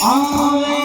Oh.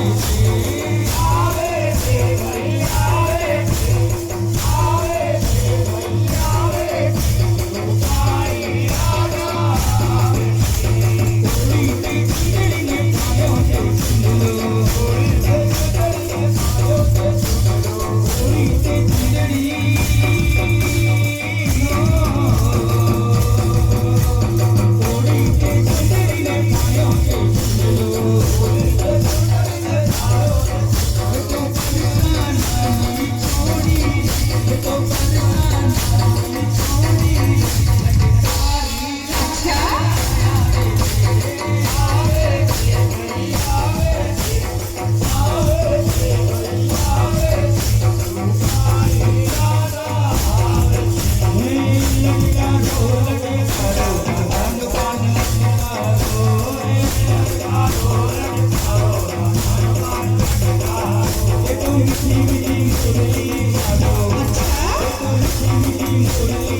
Música Thank you.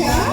Yeah.